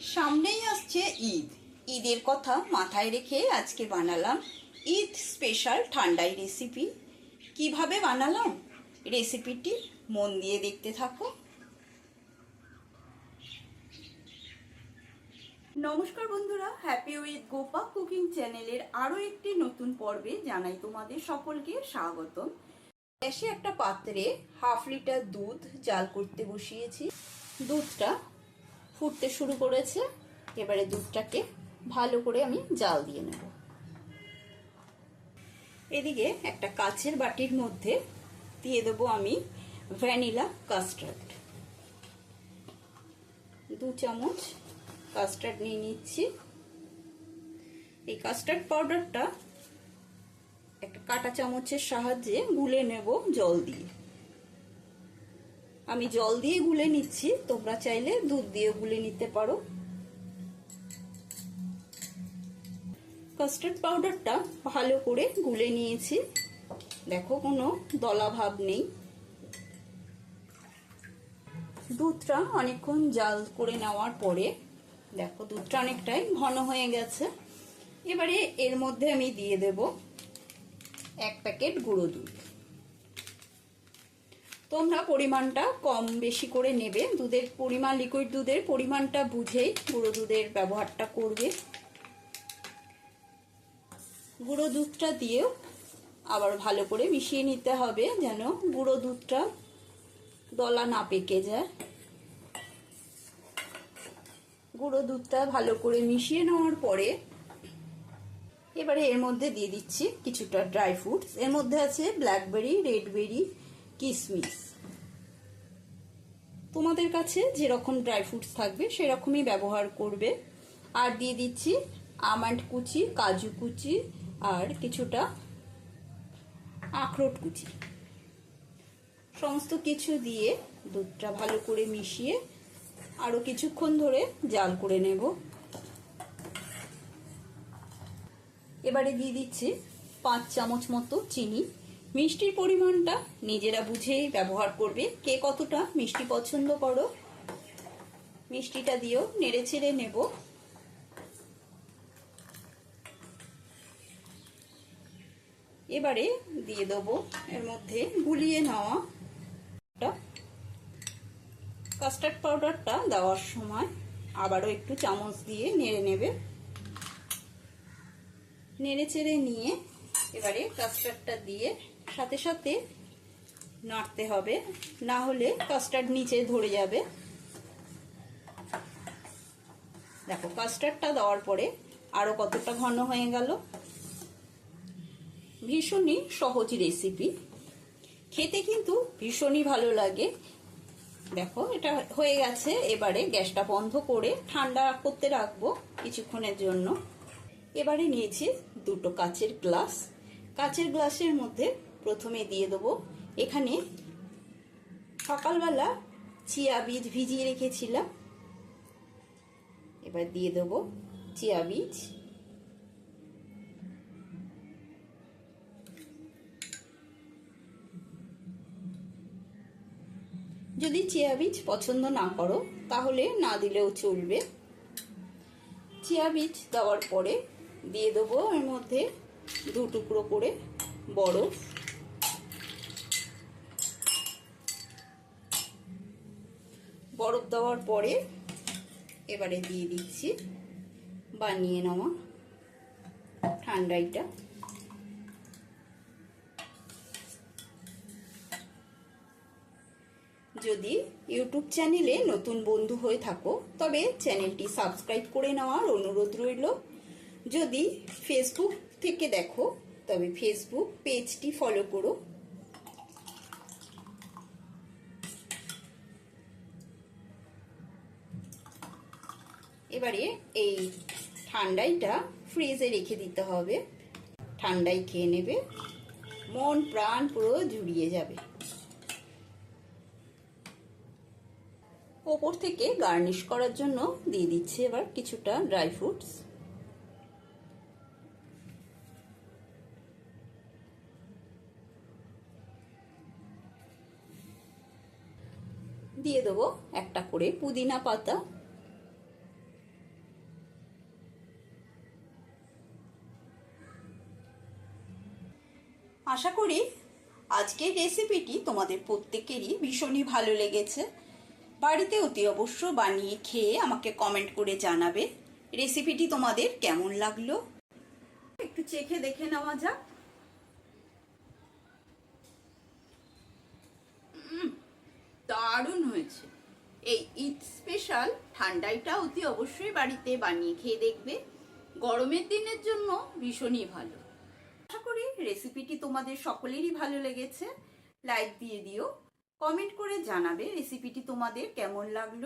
সামনেই আসছে ঈদ। ঈদের কথা মাথায় রেখে আজকে বানালাম ঈদ স্পেশাল ঠান্ডাই রেসিপি। কীভাবে বানালাম? রেসিপিটি মন দিয়ে দেখতে থাকো। নমস্কার বন্ধুরা হ্যাপি উইথ গোপা কুকিং চ্যানেলের আরও একটি নতুন পর্বে জানাই তোমাদের সকলকে স্বাগতম। গ্যাসে একটা পাত্রে হাফ লিটার দুধ জাল করতে বসিয়েছি। দুধটা ফুটতে শুরু করেছে, এবারে দুধটাকে ভালো করে আমি জাল দিয়ে নেব। এদিকে একটা কাচের বাটির মধ্যে দিয়ে দেবো আমি ভ্যানিলা কাস্টার্ড। দু চামচ কাস্টার্ড নিয়ে নিচ্ছি। এই কাস্টার্ড পাউডারটা একটা কাটা চামচের সাহায্যে গুলে নেব জল দিয়ে। আমি জল দিয়ে গুলে নিচ্ছি। তোমরা চাইলে দুধ দিয়ে গুলে নিতে পারো। কাস্টার্ড পাউডারটা ভালো করে গুলে নিয়েছি। দেখো, কোনো দলা ভাব নেই। দুধটা অনেকক্ষণ জাল করে নেওয়ার পরে, দেখো, দুধটা অনেকটাই ঘন হয়ে গেছে। এবারে এর মধ্যে আমি দিয়ে দেব এক প্যাকেট গুঁড়ো দুধ। তোমরা পরিমাণটা কম বেশি করে নেবে। দুধের পরিমাণ লিকুইড দুধের পরিমাণটা বুঝেই গুঁড়ো দুধের ব্যবহারটা করবে। গুঁড়ো দুধটা দিয়েও আবার ভালো করে মিশিয়ে নিতে হবে যেন গুঁড়ো দুধটা দলা না পেকে যায়। গুঁড়ো দুধটা ভালো করে মিশিয়ে নেওয়ার পরে এবারে এর মধ্যে দিয়ে দিচ্ছি কিছুটা ড্রাই ফ্রুটস এর মধ্যে আছে ব্ল্যাকবেরি রেডবেরি কিশমিশ তোমাদের কাছে যেরকম ড্রাই ফ্রুটস থাকবে, সেরকমই ব্যবহার করবে। আর দিয়ে দিচ্ছি আমন্ড কুচি, কাজু কুচি, আর কিছুটা আখরোট কুচি। সমস্ত কিছু দিয়ে দুধটা ভালো করে মিশিয়ে আরও কিছুক্ষণ ধরে জাল করে নেব। এবারে দিয়ে দিচ্ছি পাঁচ চামচ মতো চিনি। মিষ্টির পরিমাণটা নিজেরা বুঝেই ব্যবহার করবে। কে কতটা মিষ্টি পছন্দ করো, মিষ্টিটা দিয়েও নেড়ে ছেড়ে নেব। এবারে দিয়ে দেবো এর মধ্যে গুলিয়ে নেওয়া কাস্টার্ড পাউডারটা দেওয়ার সময় আবারও একটু চামচ দিয়ে নেড়ে নেবে। নেড়ে চেড়ে নিয়ে এবারে কাস্টার্ডটা দিয়ে সাথে সাথে নাড়তে হবে। না হলে কাস্টার্ড নিচে ধরে যাবে। দেখো কাস্টার্ডটা দেওয়ার পরে আরও কতটা ঘন হয়ে গেল? ভীষণই সহজ রেসিপি খেতে কিন্তু ভীষণই ভালো লাগে। দেখো, এটা হয়ে গেছে। এবারে গ্যাসটা বন্ধ করে ঠান্ডা করতে রাখব কিছুক্ষণের জন্য। এবারে নিয়েছি দুটো কাচের গ্লাস। কাচের গ্লাসের মধ্যে প্রথমে দিয়ে দেবো। এখানে সকালবেলা চিয়া বীজ ভিজিয়ে রেখেছিলাম। এবার দিয়ে দেবো চিয়া বীজ। যদি চিয়া বীজ পছন্দ না করো, তাহলে না দিলেও চলবে। চিয়া বীজ দেওয়ার পরে দিয়ে দেবো এর মধ্যে দু টুকরো করে বরফ। বরফ দেওয়ার পরে এবারে দিয়ে দিচ্ছি বানিয়ে নেওয়া ঠান্ডাইটা। যদি ইউটিউব চ্যানেলে নতুন বন্ধু হয়ে থাকো, তবে চ্যানেলটি সাবস্ক্রাইব করে নেওয়ার অনুরোধ রইল। যদি ফেসবুক থেকে দেখো, তবে ফেসবুক পেজটি ফলো করো। এবারে এই ঠান্ডাইটা ফ্রিজে রেখে দিতে হবে। ঠান্ডাই খেয়ে নেবে। মন, প্রাণ পুরো জুড়িয়ে যাবে। ওপর থেকে গার্নিশ করার জন্য দিয়ে দিচ্ছি এবার কিছুটা ড্রাই ফ্রুটস। দিয়ে দেবো একটা করে পুদিনা পাতা। আশা করি আজকের রেসিপিটি তোমাদের প্রত্যেকেরই ভীষণই ভালো লেগেছে। বাড়িতে অতি অবশ্য বানিয়ে খেয়ে আমাকে কমেন্ট করে জানাবে রেসিপিটি তোমাদের কেমন লাগল। একটু চেখে দেখে নেওয়া যাক। দারুণ হয়েছে। এই ঈদ স্পেশাল ঠান্ডাইটা অতি অবশ্যই বাড়িতে বানিয়ে খেয়ে দেখবে। গরমের দিনের জন্য ভীষণই ভালো। রেসিপিটি তোমাদের সকলেরই ভালো লেগেছে লাইক দিয়ে দিও কমেন্ট করে জানাবে রেসিপিটি তোমাদের কেমন লাগল,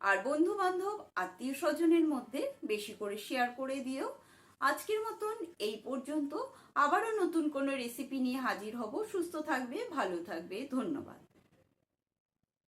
আর বন্ধু বান্ধব আত্মীয় স্বজনের মধ্যে বেশি করে শেয়ার করে দিও। আজকের মতন এই পর্যন্ত, আবারও নতুন কোনো রেসিপি নিয়ে হাজির হব। সুস্থ থাকবে, ভালো থাকবে। ধন্যবাদ।